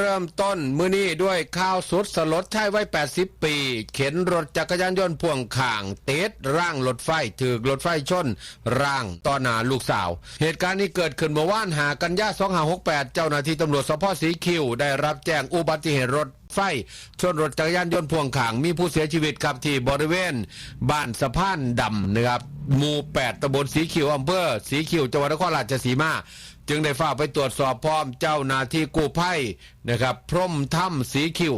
เริ่มต้นมื้อนี้ด้วยข้าวสุดสลดชายวัย80 ปี เข็นรถจักรยานยนต์พ่วงข้าง เตดร่างรถไฟถูกรถไฟชน ร่างต่อหน้าลูกสาว เหตุการณ์นี้เกิดขึ้นเมื่อวานหากันยา2568 เจ้าหน้าที่ตำรวจสพสีคิวได้รับแจ้งอุบัติเหตุรถไฟชนรถจักรยานยนต์พ่วงข้างมีผู้เสียชีวิตครับที่บริเวณ บ้านสะพานดำนะครับหมู่ 8ตำบลสีคิวอำเภอสีคิวจังหวัดนครราชสีมา จึงได้ฝ้ากไปตรวจสอบพร้อมเจ้าหน้าที่กู้ภัยนะครับ พร่มถ้ำสีคิว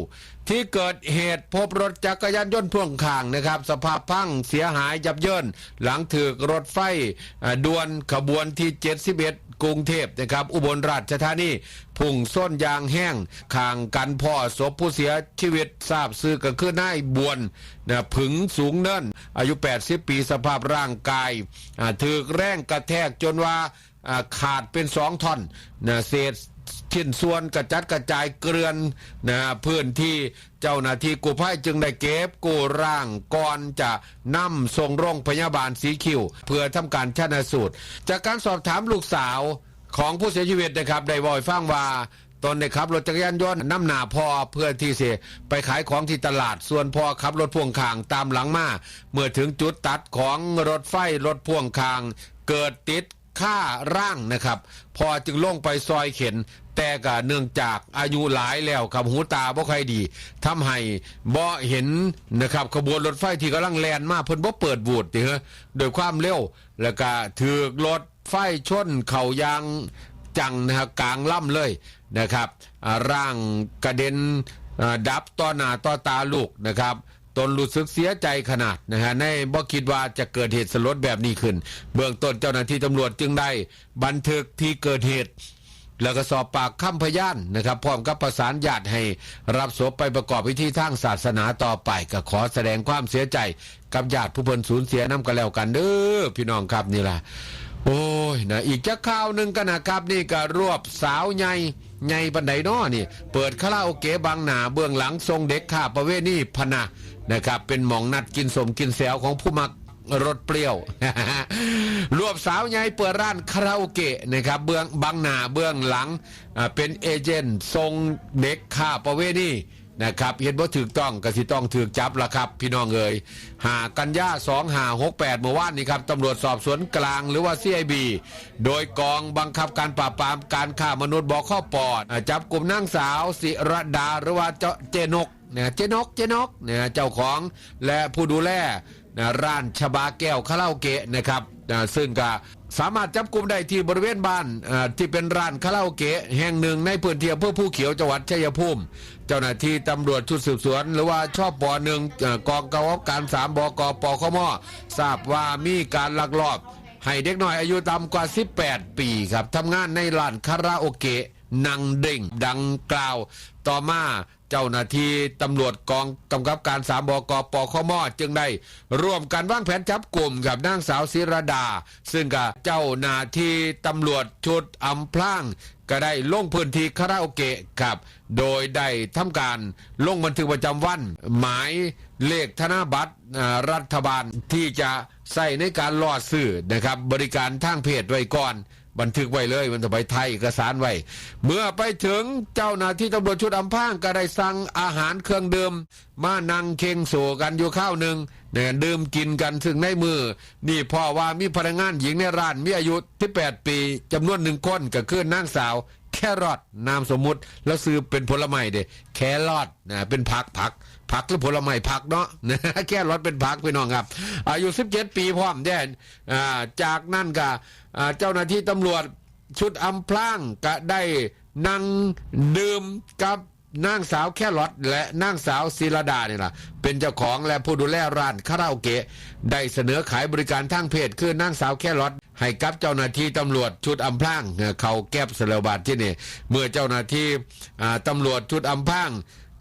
ที่เกิดเหตุพบรถจักรยานยนต์พ่วงข้างนะครับ สภาพพังเสียหายยับเยินหลังถูกรถไฟด่วนขบวนที่ 71 กรุงเทพนะครับ อุบลราชธานีพุ่งส้นยางแห้งข้างกันพ่อศพผู้เสียชีวิตทราบซื้อก็คือนายบวนนะผึงสูงเนินอายุ 80 ปีสภาพร่างกายถูกแรงกระแทกจนว่า ขาดเป็นสองท่อนนะเศษชิ้นส่วนกระจัดกระจายเกลื่อนนะพื้นที่เจ้าหน้าที่กู้ภัยจึงได้เก็บกู้ร่างก่อนจะนำส่งโรงพยาบาลสีคิวเพื่อทำการชันสูตร จากการสอบถามลูกสาวของผู้เสียชีวิตนะครับได้บอยฟังว่าตนได้ขับรถจักรยานยนต์นำหนาพ่อเพื่อที่จะไปขายของที่ตลาด ส่วนพอขับรถพ่วงข้างตามหลังมา เมื่อถึงจุดตัดของรถไฟรถพ่วงข้าง เกิดติด ค่าร่างนะครับ พอจึงลงไปซอยเข็น แต่ก็เนื่องจากอายุหลายแล้วครับหูตาบ่ค่อยดีทำให้บ่เห็นนะครับ ขบวนรถไฟที่กำลังแล่นมาเพิ่นบ่เปิดบูดติเฮะโดยความเร็วแล้วก็ถือรถไฟชนเข่ายางจังนะครับกลางล่ำเลยนะครับร่างกระเด็นดับต่อหน้าต่อตาลูกนะครับ ตนรู้สึกเสียใจขนาดนะฮะในบ่คิดว่าจะเกิดเหตุสลดแบบนี้ขึ้น เบื้องต้นเจ้าหน้าที่ตำรวจจึงได้บันทึกที่เกิดเหตุ แล้วก็สอบปากคำพยานนะครับ พร้อมกับประสานญาติให้รับศพไปประกอบพิธีทางศาสนาต่อไปก็ขอแสดงความเสียใจกับญาติผู้เพิ่นสูญเสียน้ำกันแล้วกันเด้อพี่น้องครับนี่แหละ โอ้ยนะอีกจะข่าวหนึ่งกันนะครับนี่ก็รวบสาวใหญ่ใหญ่บันไดน้อนี่ เปิดคาราโอเกะบางหนาเบื้องหลังทรงเด็กข้าประเวณีพนะนะครับ เป็นหมองนัดกินสมกินแซวของผู้มักรสเปรี้ยว รวบสาวใหญ่เปิดร้านคาราโอเกะนะครับ เบื้องบางหนาเบื้องหลังเป็นเอเจนต์ทรงเด็กข้าประเวณี นะครับเห็นว่าถูกต้องก็สิต้องถูกจับละครับ พี่น้องเอ๋ยหากันยาสองหาหกแปดเมื่อวานนี้ครับตำรวจสอบสวนกลางหรือว่า CIB โดยกองบังคับการปราบปรามการฆ่ามนุษย์บอกข้อปอดจับกลุ่มนางสาวศิรดาหรือว่าเจเจนกเนี่ยเจนกเจนกเนี่ยเจ้าของและผู้ดูแลนะร้านชบาแก้วคาราโอเกะนะครับ นะซึ่งก็สามารถจับกลุ่มได้ที่บริเวณบ้านที่เป็นร้านคาราโอเกะแห่งหนึ่งในพื้นที่อำเภอผู้เขียวจังหวัดชัยภูมิเจ้าหน้าที่ตำรวจชุดสืบสวน หรือว่าชอบปอหนึ่งกองกำกับการสามบกปคมทราบว่ามีการลักลอบ ให้เด็กน้อยอายุต่ำกว่า 18 ปีครับทำงานในร้านคาราโอเกะ นังเด้งดังกล่าว ต่อมาเจ้าหน้าที่ตำรวจกองกำกับการสามบกปคมจึงได้ ร่วมกันวางแผนจับกลุ่มกับนางสาวศิรดา ซึ่งกับเจ้าหน้าที่ตำรวจชุดอำพราง ก็ได้ลงพื้นที่คาราโอเกะครับ โดยได้ทำการลงบันทึกประจำวัน หมายเลขธนบัตรรัฐบาลที่จะใส่ในการล่อซื้อนะครับ บริการทางเพจไว้ก่อน บันทึกไว้เลยมันจะไปไทยเอกสารไว้เมื่อไปถึงเจ้าหน้าที่ตำรวจชุดอำพางก็ได้สั่งอาหารเครื่องดื่มมานั่งเคงโซกันอยู่ข้าวหนึ่งเนี่ยดื่มกินกันถึงในมือ นี่พ่อว่ามีพนักงานหญิงในร้านมีอายุ18ปีจำนวนหนึ่งคนก็คือนางสาว แครอทนามสมมุติ แล้วซื้อเป็นผลไม้เด้แครอทนะเป็นผักผัก ผักหรือผลไม้ผักเนาะแค่รอทเป็นผักพี่น้องครับ อายุ 17 ปีพร้อมแดนอ่าจากนั่นก็เจ้าหน้าที่ตำรวจชุดอำพรางก็ได้นั่งดื่มกับนางสาวแครอทและนางสาวศิรดาเนี่ยล่ะ เป็นเจ้าของและผู้ดูแลร้านคาราโอเกะได้เสนอขายบริการทางเพศคือนางสาวแครอทให้กับเจ้าหน้าที่ตำรวจชุดอำพรางเอ่อเขาแก็บสลบาทที่นี่ เมื่อเจ้าหน้าที่ตำรวจชุดอำพราง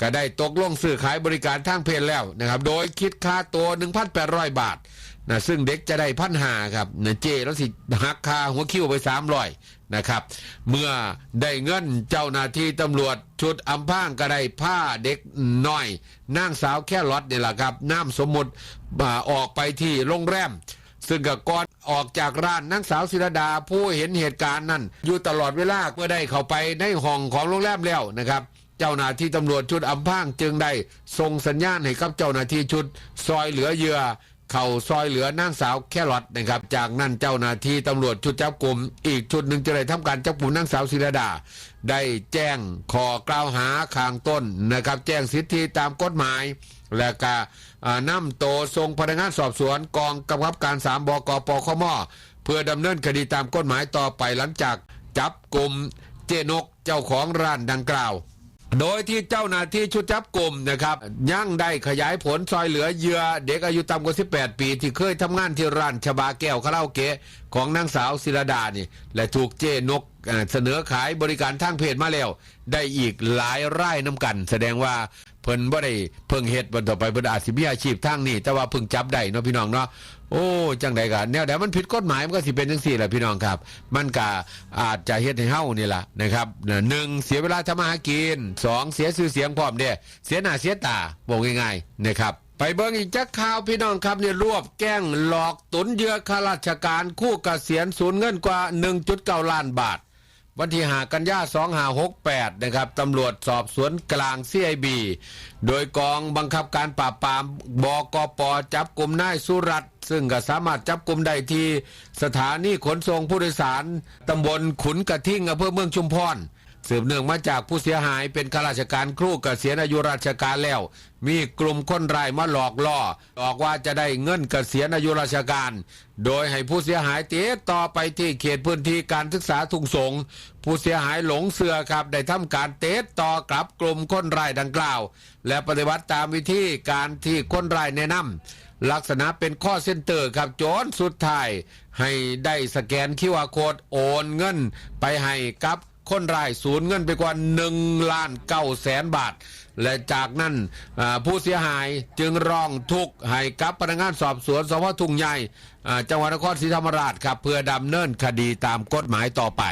ก็ได้ตกลงซื้อขายบริการทางเพศแล้วนะครับ โดยคิดค่าตัว 1,800 บาทนะซึ่งเด็กจะได้พันหาครับนะเจแล้วสิหักค่าหัวคิวไป 300นะครับ เมื่อได้เงินเจ้าหน้าที่ตำรวจชุดอำพางก็ได้ผ้าเด็กน้อยนางสาวแค่รถเนี่ยแหละครับน้ำสมมุติอ่าออกไปที่โรงแรมซึ่งก็ก่อนออกจากร้านนางสาวศิรดาผู้เห็นเหตุการณ์นั้น อยู่ตลอดเวลาเมื่อได้เข้าไปในห้องของโรงแรมแล้วนะครับ เจ้าหน้าที่ตำรวจชุดอำพางจึงได้ส่งสัญญาณให้กับเจ้าหน้าที่ชุดซอยเหลือเหยื่อเข่าซอยเหลือนางสาวแครอทนะครับ จากนั้นเจ้าหน้าที่ตำรวจชุดจับกลุ่มอีกชุดหนึ่งจะได้ทำการจับกลุ่มนางสาวศิรดา ได้แจ้งขอกล่าวหาข้างต้นนะครับ แจ้งสิทธิตามกฎหมาย และก็อ่านำโตวส่งพนักงานสอบสวนกองกำกับการ3บกปคมเพื่อดำเนินคดีตามกฎหมายต่อไปหลังจากจับกลุ่มเจนกเจ้าของร้านดังกล่าว โดยที่เจ้าหน้าที่ชุดจับกลุ่มนะครับยังได้ขยายผลซอยเหลือเหยื่อเด็กอายุต่ำกว่า 18 ปี ที่เคยทำงานที่ร้านชบาแก้วคาราโอเกะของนางสาวศิรดานี่ และถูกเจนกเอ่อเสนอขายบริการทางเพศมาแล้ว ได้อีกหลายรายน้ำกัน แสดงว่าเพิ่นบ่ได้เพิ่งเฮ็ดวันต่อไปเพิ่นอาจสิมีอาชีพทางนี้ แต่ว่าเพิ่งจับได้เนาะพี่น้องเนาะ โอ้จังใดกันแนวใดมันผิดกฎหมายมันก็สิเป็นจังสี่แหละพี่น้องครับ มันก็อาจจะเฮ็ดให้เฮานี่ล่ะนะครับหนึ่งเสียเวลาทำมาหากินสองเสียชื่อเสียงพร้อมเด้เสียหน้าเสียตาบอกง่ายๆนะครับไปเบิ่งอีกจักข่าวพี่น้องครับเนี่ยรวบแก้งหลอกตุนเยือข้าราชการคู่เกษียณสูญเงินกว่า 1.9 ล้านบาท วันที่หากันยา2568นะครับตำรวจสอบสวนกลาง CIB โดยกองบังคับการปราบปรามบกปจับกลุ่มนายสุรัตซึ่งก็สามารถจับกลุ่มได้ที่สถานีขนส่งผู้โดยสารตำบลขุนกระทิ่งอำเภอเมืองชุมพร สืบเนื่องมาจากผู้เสียหายเป็นข้าราชการครูเกษียณอายุราชการแล้ว มีกลุ่มคนร้ายมาหลอกล่อหลอกว่าจะได้เงินเกษียณอายุราชการ โดยให้ผู้เสียหายติดต่อไปที่เขตพื้นที่การศึกษาทุ่งสง ผู้เสียหายหลงเสือครับได้ทำการเตดต่อกับกลุ่มคนร้ายดังกล่าว และปฏิบัติตามวิธีการที่คนร้ายแนะนำลักษณะเป็นข้อเส้นเตอร์ครับโจนสุดท้ายให้ได้สแกนคิวอาโค้ดโอนเงิน ไปให้กับ คนร้ายสูญเงินไปกว่า1ล้าน9แสนบาท และจากนั้นผู้เสียหายจึงร้องทุกข์ให้กับพนักงานสอบสวนสพทุ่งใหญ่ จังหวัดนครศรีธรรมราชครับเพื่อดำเนินคดีตามกฎหมายต่อไป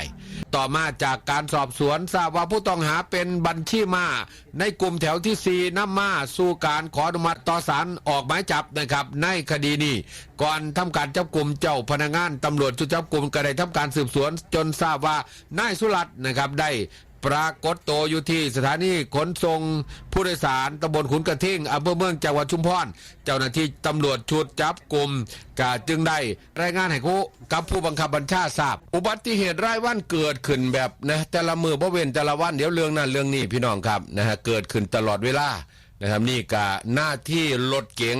ต่อมาจากการสอบสวนทราบว่าผู้ต้องหาเป็นบัญชีมา ในกลุ่มแถวที่ 4น้ำมาสู่การขออนุมัติต่อศาลออกหมายจับนะครับ ในคดีนี้ ก่อนทำการจับกลุ่มเจ้าพนักงานตำรวจชุดจับกลุ่มก็ได้ทำการสืบสวนจนทราบว่านายสุรัตน์นะครับได้ ปรากฏตัวอยู่ที่สถานีขนส่งผู้โดยสารตำบลขุนกระทิ่งอำเภอเมืองจังหวัดชุมพรเจ้าหน้าที่ตำรวจชุดจับกลุ่มกาจึงได้รายงานให้ผู้กับผู้บังคับบัญชาทราบ อุบัติเหตุรายวันเกิดขึ้นแบบนะแต่ละมือบ่เว้นแต่ละวันเดี๋ยวเรื่องนั้นเรื่องนี้พี่น้องครับนะฮะเกิดขึ้นตลอดเวลานะครับนี่กะหน้าที่รถเก๋ง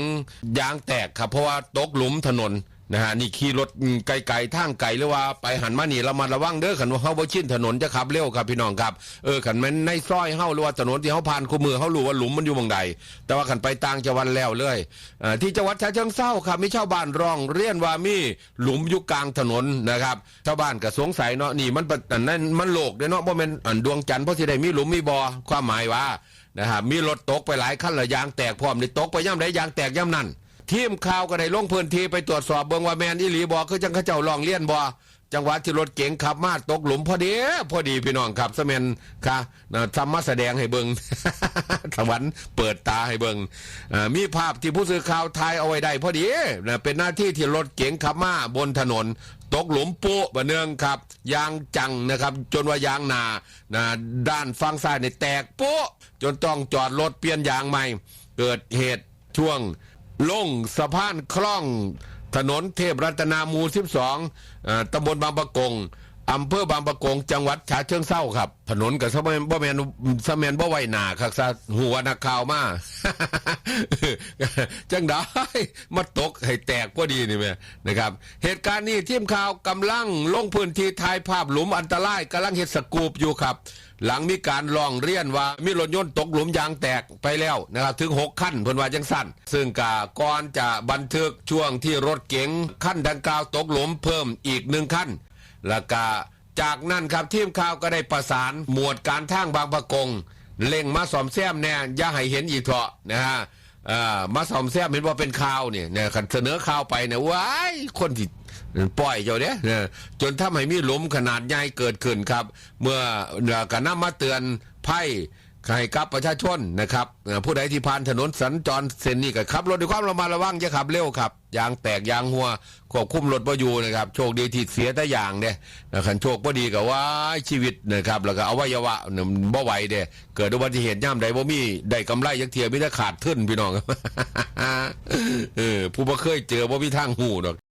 ยางแตกครับเพราะว่าตกหลุมถนน นะฮะนี่ขี่รถไกลๆทางไกลหรือว่าไปหันมานี่เรามาระวังเด้อขันว่าเฮาบ่ชินถนนจะขับเร็วครับพี่น้องครับเออขันแมันในซอยเฮาหรือว่าถนนที่เฮาผ่านคู่มือเฮารู้ว่าหลุมมันอยู่หมองใด แต่ว่าขันไปต่างจังหวัดแล้วเลยเอ่อที่จังหวัดฉะเชิงเทราครับมีชาวบ้านร้องเรียนว่ามีหลุมอยู่กลางถนนนะครับชาวบ้านก็สงสัยเนาะนี่มันนอันนั้นมันโลกเด้อเนาะบ่แม่นอันดวงจันทร์เพราะสิได้มีหลุมมีบ่อความหมายว่านะครับมีรถตกไปหลายคันและยางแตกพร้อมนี่ตกไปย่ำใดยางแตกย่ำนั่น ทีมข่าวก็ได้ลงพื้นที่ไปตรวจสอบเบิ่งว่าแมนอีหลีบอคือจังเขาเจ้าลองเลียนบอจังหวะที่รถเก๋งขับมาตกหลุมพอดีพอดีพี่น้องครับสมนค่ะนะทำมาแสดงให้เบิงสวรรค์เปิดตาให้เบิงอ่ามีภาพที่ผู้สื่อข่าวถ่ายเอาไว้ได้พอดีนะเป็นหน้าที่ที่รถเก๋งขับมาบนถนน ตกหลุมปุบะเนืองครับ ยางจังนะครับ จนว่ายางนานะด้านฝั่งซ้ายในแตกปุจนต้องจอดรถเปลี่ยนยางใหม่ เกิดเหตุช่วง ลงสะพานคล่อง ถนนเทพรัตนามูสิบสองตำบลบางประกง อำเภอบางประกงจังหวัดฉะเชิงเทราครับ ถนนกับสะแมนบ่แมนสะแมนบ่ไหวหนาครับซะหัวนักข่าวมา จังได้มาตกให้แตกก็ดีนี่แม่นะครับ เหตุการณ์นี้ทีมข่าวกำลังลงพื้นที่ถ่ายภาพหลุมอันตรายกำลังเฮ็ดสกูปอยู่ครับ หลังมีการร้องเรียนว่ามีรถยนต์ตกหลุมยางแตกไปแล้วนะครับถึง 6 ขั้นเพิ่นว่าจังสั้นซึ่งกาก่อนจะบันทึกช่วงที่รถเก๋งขั้นดังกล่าวตกหลุมเพิ่มอีกหนึ่งขั้น แล้วก็จากนั้นครับทีมข่าวก็ได้ประสานหมวดการทางบางประกงเล่งมาสอมแซมแน่อย่าให้เห็นอีกเถอะนะฮะอ่อมาสอมแซมเห็นว่าเป็นข่าวเนี่ยเนี่ยคันเสนอข่าวไปเนี่ยว้ายคนที่ปล่อยเจ้าเนี่ยจนทำให้มีหลุมขนาดใหญ่เกิดขึ้นครับ เมื่อเอ่อก็นำมาเตือนไพ่ ให้กับประชาชนนะครับผู้ใดที่ผ่านถนนสัญจรเส้นนี้ก็ขับรถด้วยความระมัดระวังอย่าขับเร็วครับยางแตกยางหัวควบคุมรถบ่อยู่นะครับ โชคดีที่เสียแต่ยางเนี่ยนะคันโชคบ่ดีก็ว่าชีวิตนะครับแล้วก็อวัยวะเนี่ยบ่ไหวเด้เกิดอุบัติเหตุย่ำใดบ่มีได้กำไรยักเทียมีแต่ขาดทุนพี่น้องเออผู้บ่เคยเจอบ่มีทางหูดอก